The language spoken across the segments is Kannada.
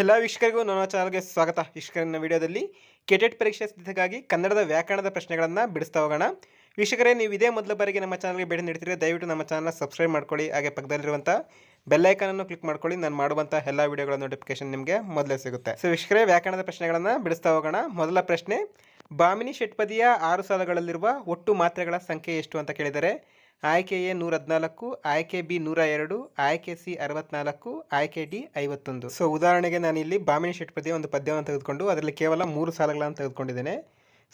ಎಲ್ಲ ವೀಕ್ಷಕರಿಗೂ, ನನ್ನ ಚಾನಲ್ಗೆ ಸ್ವಾಗತ. ವೀಕ್ಷಕರನ್ನ ವಿಡಿಯೋದಲ್ಲಿ ಕೆಟೆಟ್ ಪರೀಕ್ಷೆ ಸಿದ್ಧತೆಗಾಗಿ ಕನ್ನಡದ ವ್ಯಾಕರಣದ ಪ್ರಶ್ನೆಗಳನ್ನು ಬಿಡಿಸ್ತಾ ಹೋಗೋಣ. ವೀಕ್ಷಕರೇ, ನೀವು ಇದೇ ಮೊದಲ ಬಾರಿಗೆ ನಮ್ಮ ಚಾನಲ್ಗೆ ಭೇಟಿ ನೀಡ್ತೀರಿ ದಯವಿಟ್ಟು ನಮ್ಮ ಚಾನಲ್ನ ಸಬ್ಸ್ಕ್ರೈಬ್ ಮಾಡ್ಕೊಳ್ಳಿ, ಹಾಗೆ ಪಕ್ಕದಲ್ಲಿರುವಂಥ ಬೆಲ್ಲೈಕನನ್ನು ಕ್ಲಿಕ್ ಮಾಡ್ಕೊಳ್ಳಿ. ನಾನು ಮಾಡುವಂಥ ಎಲ್ಲ ವಿಡಿಯೋಗಳ ನೋಟಿಫಿಕೇಶನ್ ನಿಮಗೆ ಮೊದಲೇ ಸಿಗುತ್ತೆ. ಸೊ ವೀಕ್ಷಕರೇ, ವ್ಯಾಕರಣದ ಪ್ರಶ್ನೆಗಳನ್ನು ಬಿಡಿಸ್ತಾ ಹೋಗೋಣ. ಮೊದಲ ಪ್ರಶ್ನೆ, ಬಾಮಿನಿ ಷಟ್ಪದಿಯ ಆರು ಸಾಲುಗಳಲ್ಲಿರುವ ಒಟ್ಟು ಮಾತ್ರೆಗಳ ಸಂಖ್ಯೆ ಎಷ್ಟು ಅಂತ ಕೇಳಿದರೆ ಆಯ್ಕೆ ಎ ನೂರ ಹದಿನಾಲ್ಕು ಆಯ್ಕೆ ಬಿ ನೂರ ಎರಡು ಆಯ್ಕೆ ಸಿ ಅರವತ್ನಾಲ್ಕು, ಆಯ್ಕೆ ಡಿ ಐವತ್ತೊಂದು. ಸೊ ಉದಾಹರಣೆಗೆ ನಾನು ಇಲ್ಲಿ ಬಾಮಿನಿ ಷಟ್ಪದಿಯ ಒಂದು ಪದ್ಯವನ್ನು ತೆಗೆದುಕೊಂಡು ಅದರಲ್ಲಿ ಕೇವಲ ಮೂರು ಸಾಲುಗಳನ್ನು ತೆಗೆದುಕೊಂಡಿದ್ದೇನೆ.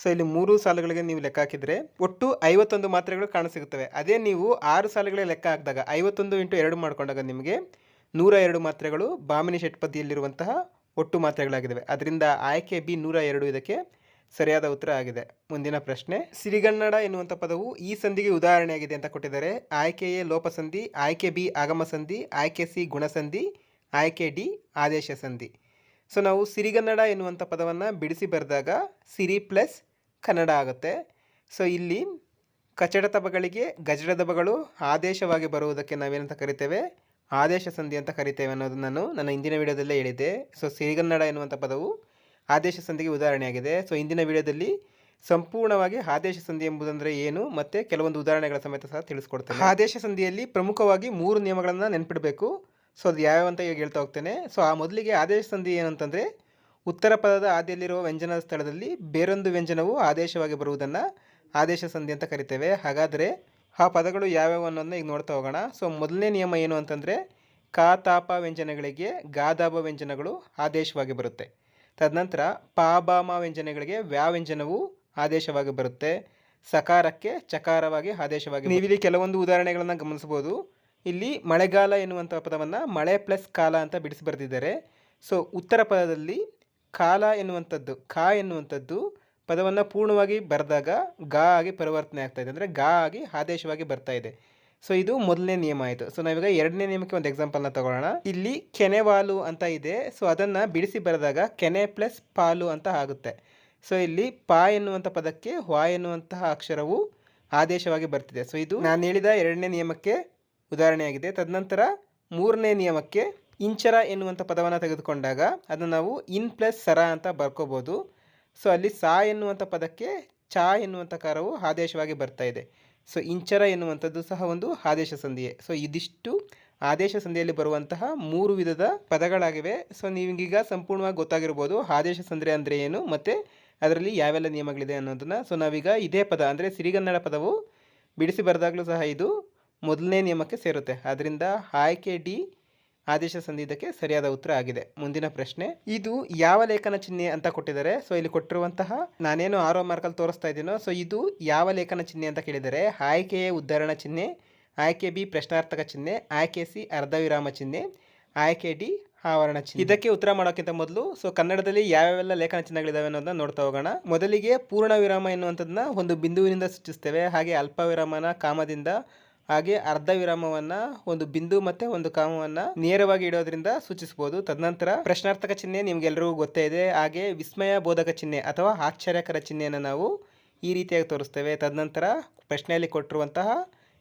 ಸೊ ಇಲ್ಲಿ ಮೂರು ಸಾಲುಗಳಿಗೆ ನೀವು ಲೆಕ್ಕ ಹಾಕಿದರೆ ಒಟ್ಟು ಐವತ್ತೊಂದು ಮಾತ್ರೆಗಳು ಕಾಣಸಿಗುತ್ತವೆ. ಅದೇ ನೀವು ಆರು ಸಾಲುಗಳೇ ಲೆಕ್ಕ ಹಾಕಿದಾಗ ಐವತ್ತೊಂದು ಇಂಟು ಎರಡು ಮಾಡಿಕೊಂಡಾಗ ನಿಮಗೆ ನೂರ ಎರಡು ಮಾತ್ರೆಗಳು ಬಾಮಿನಿ ಷಟ್ಪದಿಯಲ್ಲಿರುವಂತಹ ಒಟ್ಟು ಮಾತ್ರೆಗಳಾಗಿದ್ದಾವೆ. ಅದರಿಂದ ಆಯ್ಕೆ ಬಿ ನೂರ ಎರಡು ಇದಕ್ಕೆ ಸರಿಯಾದ ಉತ್ತರ ಆಗಿದೆ. ಮುಂದಿನ ಪ್ರಶ್ನೆ, ಸಿರಿಗನ್ನಡ ಎನ್ನುವಂಥ ಪದವು ಈ ಸಂಧಿಗೆ ಉದಾಹರಣೆಯಾಗಿದೆ ಅಂತ ಕೊಟ್ಟಿದ್ದಾರೆ. ಆಯ್ಕೆ ಎ ಲೋಪಸಂಧಿ, ಆಯ್ಕೆ ಬಿ ಆಗಮ ಸಂಧಿ ಆಯ್ಕೆ ಸಿ ಗುಣಸಂಧಿ, ಆಯ್ಕೆ ಡಿ ಆದೇಶ ಸಂಧಿ ಸೊ, ನಾವು ಸಿರಿಗನ್ನಡ ಎನ್ನುವಂಥ ಪದವನ್ನು ಬಿಡಿಸಿ ಬರೆದಾಗ ಸಿರಿ ಪ್ಲಸ್ ಕನ್ನಡ ಆಗುತ್ತೆ. ಸೊ, ಇಲ್ಲಿ ಕಚಡ ತಬಗಳಿಗೆ ಗಜಡ ದಬಗಳು ಆದೇಶವಾಗಿ ಬರುವುದಕ್ಕೆ ನಾವೇನಂತ ಕರಿತೇವೆ? ಆದೇಶ ಸಂಧಿ ಅಂತ ಕರಿತೇವೆ ಅನ್ನೋದನ್ನು ನಾನು ನನ್ನ ಹಿಂದಿನ ವಿಡಿಯೋದಲ್ಲೇ ಹೇಳಿದ್ದೆ. ಸೊ, ಸಿರಿಗನ್ನಡ ಎನ್ನುವಂಥ ಪದವು ಆದೇಶ ಸಂಧಿಗೆ ಉದಾಹರಣೆಯಾಗಿದೆ. ಸೊ ಇಂದಿನ ವಿಡಿಯೋದಲ್ಲಿ ಸಂಪೂರ್ಣವಾಗಿ ಆದೇಶ ಸಂಧಿ ಎಂಬುದಂದ್ರೆ ಏನು? ಮತ್ತು ಕೆಲವೊಂದು ಉದಾಹರಣೆಗಳ ಸಮೇತ ಸಹ ತಿಳಿಸ್ಕೊಡ್ತೇನೆ. ಆದೇಶ ಸಂಧಿಯಲ್ಲಿ ಪ್ರಮುಖವಾಗಿ ಮೂರು ನಿಯಮಗಳನ್ನು ನೆನ್ಪಿಡಬೇಕು. ಸೊ ಅದು ಯಾವ್ಯಾವ ಅಂತ ಈಗ ಹೇಳ್ತಾ ಹೋಗ್ತೇನೆ. ಸೊ ಆ ಮೊದಲಿಗೆ ಆದೇಶ ಸಂಧಿ ಏನಂತಂದರೆ ಉತ್ತರ ಪದದ ಆದಿಯಲ್ಲಿರುವ ವ್ಯಂಜನದ ಸ್ಥಳದಲ್ಲಿ ಬೇರೊಂದು ವ್ಯಂಜನವು ಆದೇಶವಾಗಿ ಬರುವುದನ್ನು ಆದೇಶ ಸಂಧಿ ಅಂತ ಕರಿತೇವೆ. ಹಾಗಾದರೆ ಆ ಪದಗಳು ಯಾವ್ಯಾವ ಅನ್ನೋದನ್ನ ಈಗ ನೋಡ್ತಾ ಹೋಗೋಣ. ಸೊ ಮೊದಲನೇ ನಿಯಮ ಏನು ಅಂತಂದರೆ ಕಾತಾಪ ವ್ಯಂಜನಗಳಿಗೆ ಗಾದಾಬ ವ್ಯಂಜನಗಳು ಆದೇಶವಾಗಿ ಬರುತ್ತೆ. ತದನಂತರ ಪಾಬಾಮ ವ್ಯಂಜನಗಳಿಗೆ ವ್ಯಾವ್ಯಂಜನವು ಆದೇಶವಾಗಿ ಬರುತ್ತೆ. ಸಕಾರಕ್ಕೆ ಚಕಾರವಾಗಿ ಆದೇಶವಾಗಿ ನೀವಿಲ್ಲಿ ಕೆಲವೊಂದು ಉದಾಹರಣೆಗಳನ್ನು ಗಮನಿಸ್ಬೋದು ಇಲ್ಲಿ ಮಳೆಗಾಲ ಎನ್ನುವಂಥ ಪದವನ್ನು ಮಳೆ ಪ್ಲಸ್ ಕಾಲ ಅಂತ ಬಿಡಿಸಿ ಬರೆದಿದ್ದಾರೆ. ಸೊ, ಉತ್ತರ ಪದದಲ್ಲಿ ಕಾಲ ಎನ್ನುವಂಥದ್ದು, ಕಾ ಎನ್ನುವಂಥದ್ದು ಪದವನ್ನು ಪೂರ್ಣವಾಗಿ ಬರೆದಾಗ ಗಾ ಆಗಿ ಪರಿವರ್ತನೆ ಆಗ್ತಾ ಇದೆ. ಅಂದರೆ ಗಾ ಆಗಿ ಆದೇಶವಾಗಿ ಬರ್ತಾ ಇದೆ. ಸೊ ಇದು ಮೊದಲನೇ ನಿಯಮ ಆಯಿತು ಸೊ ನಾವೀಗ ಎರಡನೇ ನಿಯಮಕ್ಕೆ ಒಂದು ಎಕ್ಸಾಂಪಲ್ನ ತಗೊಳ್ಳೋಣ. ಇಲ್ಲಿ ಕೆನೆವಾಲು ಅಂತ ಇದೆ. ಸೊ ಅದನ್ನು ಬಿಡಿಸಿ ಬರೆದಾಗ ಕೆನೆ ಪ್ಲಸ್ ಪಾಲು ಅಂತ ಆಗುತ್ತೆ. ಸೊ ಇಲ್ಲಿ ಪಾ ಎನ್ನುವಂಥ ಪದಕ್ಕೆ ಹ್ವಾ ಎನ್ನುವಂತಹ ಅಕ್ಷರವು ಆದೇಶವಾಗಿ ಬರ್ತಿದೆ. ಸೊ ಇದು ನಾನು ಹೇಳಿದ ಎರಡನೇ ನಿಯಮಕ್ಕೆ ಉದಾಹರಣೆಯಾಗಿದೆ. ತದನಂತರ ಮೂರನೇ ನಿಯಮಕ್ಕೆ ಇಂಚರ ಎನ್ನುವಂಥ ಪದವನ್ನು ತೆಗೆದುಕೊಂಡಾಗ ಅದನ್ನು ನಾವು ಇನ್ ಪ್ಲಸ್ ಸರ ಅಂತ ಬರ್ಕೋಬೋದು. ಸೊ ಅಲ್ಲಿ ಸಾ ಎನ್ನುವಂಥ ಪದಕ್ಕೆ ಚಾ ಎನ್ನುವಂಥ ಕಾರವು ಆದೇಶವಾಗಿ ಬರ್ತಾ ಇದೆ. ಸೊ ಇಂಚರ ಎನ್ನುವಂಥದ್ದು ಸಹ ಒಂದು ಆದೇಶ ಸಂಧಿಯೇ. ಸೊ ಇದಿಷ್ಟು ಆದೇಶ ಸಂಧಿಯಲ್ಲಿ ಬರುವಂತಹ ಮೂರು ವಿಧದ ಪದಗಳಾಗಿವೆ. ಸೊ ನೀವೀಗ ಸಂಪೂರ್ಣವಾಗಿ ಗೊತ್ತಾಗಿರ್ಬೋದು ಆದೇಶ ಸಂಧಿ ಅಂದರೆ ಏನು ಮತ್ತು ಅದರಲ್ಲಿ ಯಾವೆಲ್ಲ ನಿಯಮಗಳಿದೆ ಅನ್ನೋದನ್ನು. ಸೊ ನಾವೀಗ ಇದೇ ಪದ ಅಂದರೆ ಸಿರಿಗನ್ನಡ ಪದವು ಬಿಡಿಸಿ ಬರೆದಾಗಲೂ ಸಹ ಇದು ಮೊದಲನೇ ನಿಯಮಕ್ಕೆ ಸೇರುತ್ತೆ. ಆದ್ದರಿಂದ ಆಯ್ಕೆ ಡಿ ಆದೇಶ ಸಂದಿದ್ದಕ್ಕೆ ಸರಿಯಾದ ಉತ್ತರ ಆಗಿದೆ. ಮುಂದಿನ ಪ್ರಶ್ನೆ, ಇದು ಯಾವ ಲೇಖನ ಚಿಹ್ನೆ ಅಂತ ಕೊಟ್ಟಿದ್ದಾರೆ? ಸೊ, ಇಲ್ಲಿ ಕೊಟ್ಟಿರುವಂತಹ ನಾನೇನು ಆರೋ ಮಾರ್ಕಲ್ಲಿ ತೋರಿಸ್ತಾ ಇದ್ದೀನೋ, ಸೊ, ಇದು ಯಾವ ಲೇಖನ ಚಿಹ್ನೆ ಅಂತ ಕೇಳಿದರೆ ಆಯ್ಕೆಯೇ ಉದ್ಧರಣ ಚಿಹ್ನೆ, ಆಯ್ಕೆ ಬಿ ಪ್ರಶ್ನಾರ್ಥಕ ಚಿಹ್ನೆ, ಆಯ್ಕೆ ಸಿ ಅರ್ಧ ವಿರಾಮ ಚಿಹ್ನೆ, ಆಯ್ಕೆ ಡಿ ಆವರಣ ಚಿಹ್ನೆ. ಇದಕ್ಕೆ ಉತ್ತರ ಮಾಡೋಕ್ಕಿಂತ ಮೊದಲು, ಸೊ, ಕನ್ನಡದಲ್ಲಿ ಯಾವ್ಯಾವೆಲ್ಲ ಲೇಖನ ಚಿಹ್ನೆಗಳಿದಾವೆ ಅನ್ನೋದನ್ನ ನೋಡ್ತಾ ಹೋಗೋಣ. ಮೊದಲಿಗೆ ಪೂರ್ಣ ವಿರಾಮ ಎನ್ನುವಂಥದ್ದನ್ನ ಒಂದು ಬಿಂದುವಿನಿಂದ ಸೂಚಿಸ್ತೇವೆ ಹಾಗೆ ಅಲ್ಪ ವಿರಾಮನ ಕಾಮದಿಂದ ಹಾಗೆ ಅರ್ಧ ವಿರಾಮವನ್ನ, ಒಂದು ಬಿಂದು ಮತ್ತೆ ಒಂದು ಕಾಮವನ್ನ ನೇರವಾಗಿ ಇಡೋದ್ರಿಂದ ಸೂಚಿಸಬಹುದು ತದನಂತರ ಪ್ರಶ್ನಾರ್ಥಕ ಚಿಹ್ನೆ ನಿಮ್ಗೆಲ್ರಿಗೂ ಗೊತ್ತೇ ಇದೆ. ಹಾಗೆ ವಿಸ್ಮಯ ಬೋಧಕ ಚಿಹ್ನೆ ಅಥವಾ ಆಶ್ಚರ್ಯಕರ ಚಿಹ್ನೆಯನ್ನು ನಾವು ಈ ರೀತಿಯಾಗಿ ತೋರಿಸ್ತೇವೆ. ತದನಂತರ ಪ್ರಶ್ನೆಯಲ್ಲಿ ಕೊಟ್ಟಿರುವಂತಹ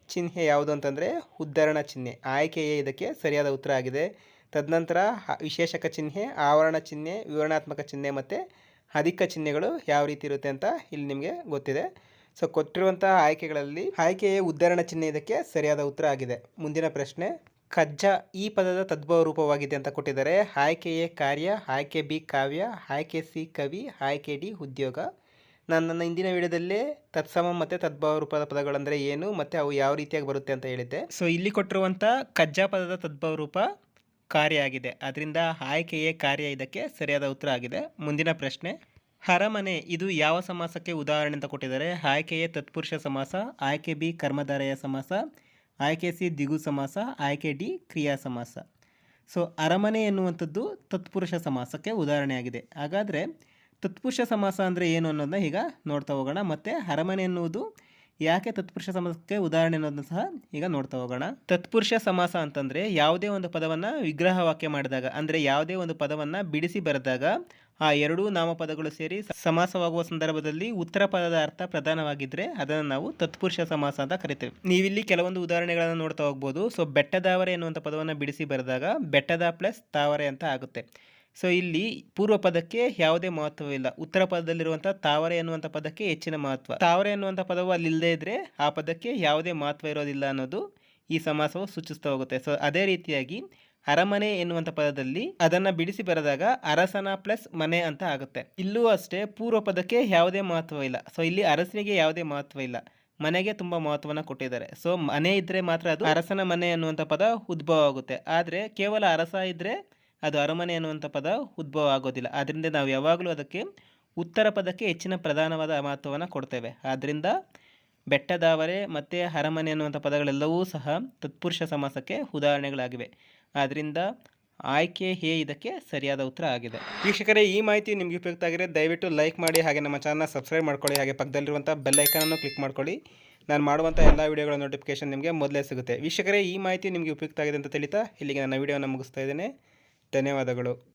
ಚಿಹ್ನೆ ಯಾವುದು ಅಂತಂದರೆ ಉದ್ಧರಣ ಚಿಹ್ನೆ. ಆಯ್ಕೆಯೇ ಇದಕ್ಕೆ ಸರಿಯಾದ ಉತ್ತರ ಆಗಿದೆ. ತದನಂತರ ವಿಶೇಷಕ ಚಿಹ್ನೆ, ಆವರಣ ಚಿಹ್ನೆ, ವಿವರಣಾತ್ಮಕ ಚಿಹ್ನೆ ಮತ್ತು ಅಧಿಕ ಚಿಹ್ನೆಗಳು ಯಾವ ರೀತಿ ಇರುತ್ತೆ ಅಂತ ಇಲ್ಲಿ ನಿಮಗೆ ಗೊತ್ತಿದೆ. ಸೊ ಕೊಟ್ಟಿರುವಂತಹ ಆಯ್ಕೆಗಳಲ್ಲಿ ಆಯ್ಕೆಯೇ ಉದ್ಧರಣ ಚಿಹ್ನೆ ಇದಕ್ಕೆ ಸರಿಯಾದ ಉತ್ತರ ಆಗಿದೆ. ಮುಂದಿನ ಪ್ರಶ್ನೆ ಕಜ್ಜ ಈ ಪದದ ತದ್ಭವ ರೂಪವಾಗಿದೆ ಅಂತ ಕೊಟ್ಟಿದ್ದಾರೆ. ಆಯ್ಕೆ ಕಾರ್ಯ, ಆಯ್ಕೆ ಬಿ ಕಾವ್ಯ, ಆಯ್ಕೆ ಸಿ ಕವಿ, ಆಯ್ಕೆ ಡಿ ಉದ್ಯೋಗ. ನಾನು ನನ್ನ ಹಿಂದಿನ ವಿಡಿಯೋದಲ್ಲಿ ತತ್ಸಮ ಮತ್ತು ತದ್ಭವ ರೂಪದ ಪದಗಳಂದರೆ ಏನು, ಮತ್ತು ಅವು ಯಾವ ರೀತಿಯಾಗಿ ಬರುತ್ತೆ ಅಂತ ಹೇಳಿದ್ದೆ. ಸೊ ಇಲ್ಲಿ ಕೊಟ್ಟಿರುವಂಥ ಕಜ್ಜ ಪದದ ತದ್ಭವ ರೂಪ ಕಾರ್ಯ ಆಗಿದೆ. ಅದರಿಂದ ಆಯ್ಕೆಯೇ ಕಾರ್ಯ ಇದಕ್ಕೆ ಸರಿಯಾದ ಉತ್ತರ ಆಗಿದೆ. ಮುಂದಿನ ಪ್ರಶ್ನೆ ಹರಮನೆ, ಇದು ಯಾವ ಸಮಾಸಕ್ಕೆ ಉದಾಹರಣೆ ಅಂತ ಕೊಟ್ಟಿದ್ದಾರೆ? ಆಯ್ಕೆ ಎ ತತ್ಪುರುಷ ಸಮಾಸ, ಆಯ್ಕೆ ಬಿ ಕರ್ಮಧಾರಯ ಸಮಾಸ, ಆಯ್ಕೆ ಸಿ ದಿಗು ಸಮಾಸ, ಆಯ್ಕೆ ಡಿ ಕ್ರಿಯಾ ಸಮಾಸ. ಸೊ ಅರಮನೆ ಎನ್ನುವಂಥದ್ದು ತತ್ಪುರುಷ ಸಮಾಸಕ್ಕೆ ಉದಾಹರಣೆಯಾಗಿದೆ. ಹಾಗಾದರೆ, ತತ್ಪುರುಷ ಸಮಾಸ ಅಂದರೆ ಏನು ಅನ್ನೋದನ್ನ ಈಗ ನೋಡ್ತಾ ಹೋಗೋಣ. ಮತ್ತು ಅರಮನೆ ಎನ್ನುವುದು ಯಾಕೆ ತತ್ಪುರುಷ ಸಮಾಸಕ್ಕೆ ಉದಾಹರಣೆ ಅನ್ನೋದನ್ನ ಸಹ ಈಗ ನೋಡ್ತಾ ಹೋಗೋಣ. ತತ್ಪುರುಷ ಸಮಾಸ ಅಂತಂದರೆ ಯಾವುದೇ ಒಂದು ಪದವನ್ನು ವಿಗ್ರಹ ವಾಕ್ಯ ಮಾಡಿದಾಗ, ಅಂದರೆ ಯಾವುದೇ ಒಂದು ಪದವನ್ನು ಬಿಡಿಸಿ ಬರೆದಾಗ ಆ ಎರಡೂ ನಾಮಪದಗಳು ಸೇರಿ ಸಮಾಸವಾಗುವ ಸಂದರ್ಭದಲ್ಲಿ ಉತ್ತರ ಪದದ ಅರ್ಥ ಪ್ರಧಾನವಾಗಿದ್ದರೆ ಅದನ್ನು ನಾವು ತತ್ಪುರುಷ ಸಮಾಸ ಅಂತ ಕರಿತೇವೆ. ನೀವಿಲ್ಲಿ ಕೆಲವೊಂದು ಉದಾಹರಣೆಗಳನ್ನು ನೋಡ್ತಾ ಹೋಗ್ಬೋದು. ಸೊ ಬೆಟ್ಟದಾವರೆ ಎನ್ನುವಂಥ ಪದವನ್ನು ಬಿಡಿಸಿ ಬರೆದಾಗ ಬೆಟ್ಟದ ಪ್ಲಸ್ ತಾವರೆ ಅಂತ ಆಗುತ್ತೆ. ಸೊ, ಇಲ್ಲಿ ಪೂರ್ವ ಪದಕ್ಕೆ ಯಾವುದೇ ಮಹತ್ವವಿಲ್ಲ ಉತ್ತರ ಪದದಲ್ಲಿರುವಂಥ ತಾವರೆ ಎನ್ನುವಂಥ ಪದಕ್ಕೆ ಹೆಚ್ಚಿನ ಮಹತ್ವ. ತಾವರೆ ಎನ್ನುವಂಥ ಪದವು ಅಲ್ಲಿ ಇಲ್ಲದೇ ಇದ್ದರೆ ಆ ಪದಕ್ಕೆ ಯಾವುದೇ ಮಹತ್ವ ಇರೋದಿಲ್ಲ ಅನ್ನೋದು ಈ ಸಮಾಸವು ಸೂಚಿಸ್ತಾ ಹೋಗುತ್ತೆ. ಸೊ, ಅದೇ ರೀತಿಯಾಗಿ ಅರಮನೆ ಎನ್ನುವಂಥ ಪದದಲ್ಲಿ ಅದನ್ನು ಬಿಡಿಸಿ ಬರೆದಾಗ ಅರಸನ ಪ್ಲಸ್ ಮನೆ ಅಂತ ಆಗುತ್ತೆ. ಇಲ್ಲೂ ಅಷ್ಟೇ ಪೂರ್ವ ಪದಕ್ಕೆ ಯಾವುದೇ ಮಹತ್ವ ಇಲ್ಲ. ಸೊ, ಇಲ್ಲಿ ಅರಸನಿಗೆ ಯಾವುದೇ ಮಹತ್ವ ಇಲ್ಲ. ಮನೆಗೆ ತುಂಬ ಮಹತ್ವನ ಕೊಟ್ಟಿದ್ದಾರೆ. ಸೊ, ಮನೆ ಇದ್ದರೆ ಮಾತ್ರ ಅದು ಅರಸನ ಮನೆ ಅನ್ನುವಂಥ ಪದ ಉದ್ಭವ ಆಗುತ್ತೆ. ಆದರೆ ಕೇವಲ ಅರಸ ಇದ್ದರೆ ಅದು ಅರಮನೆ ಅನ್ನುವಂಥ ಪದ ಉದ್ಭವ ಆಗೋದಿಲ್ಲ. ಆದ್ದರಿಂದ ನಾವು ಯಾವಾಗಲೂ ಅದಕ್ಕೆ ಉತ್ತರ ಪದಕ್ಕೆ ಹೆಚ್ಚಿನ ಪ್ರಧಾನವಾದ ಮಹತ್ವವನ್ನು ಕೊಡ್ತೇವೆ. ಆದ್ದರಿಂದ ಬೆಟ್ಟದಾವರೆ ಮತ್ತು ಅರಮನೆ ಅನ್ನುವಂಥ ಪದಗಳೆಲ್ಲವೂ ಸಹ ತತ್ಪುರುಷ ಸಮಾಸಕ್ಕೆ ಉದಾಹರಣೆಗಳಾಗಿವೆ. ಆದ್ದರಿಂದ ಆಯ್ಕೆ ಎ ಇದಕ್ಕೆ ಸರಿಯಾದ ಉತ್ತರ ಆಗಿದೆ. ವೀಕ್ಷಕರೇ, ಈ ಮಾಹಿತಿ ನಿಮಗೆ ಉಪಯುಕ್ತ ಆಗಿದೆ ದಯವಿಟ್ಟು ಲೈಕ್ ಮಾಡಿ ಹಾಗೆ ನಮ್ಮ ಚಾನಲ್ನ ಸಬ್ಸ್ಕ್ರೈಬ್ ಮಾಡ್ಕೊಳ್ಳಿ. ಹಾಗೆ ಪಕ್ಕದಲ್ಲಿರುವಂಥ ಬೆಲ್ ಐಕಾನನ್ನು ಕ್ಲಿಕ್ ಮಾಡ್ಕೊಳ್ಳಿ. ನಾನು ಮಾಡುವಂಥ ಎಲ್ಲ ವೀಡಿಯೋಗಳ ನೋಟಿಫಿಕೇಷನ್ ನಿಮಗೆ ಮೊದಲೇ ಸಿಗುತ್ತೆ. ವೀಕ್ಷಕರೇ, ಈ ಮಾಹಿತಿ ನಿಮಗೆ ಉಪಯುಕ್ತ ಆಗಿದೆ ಅಂತ ತಿಳಿತಾ ಇಲ್ಲಿಗೆ ನನ್ನ ವೀಡಿಯೋನ ಮುಗಿಸ್ತಾ ಇದ್ದೇನೆ. ಧನ್ಯವಾದಗಳು.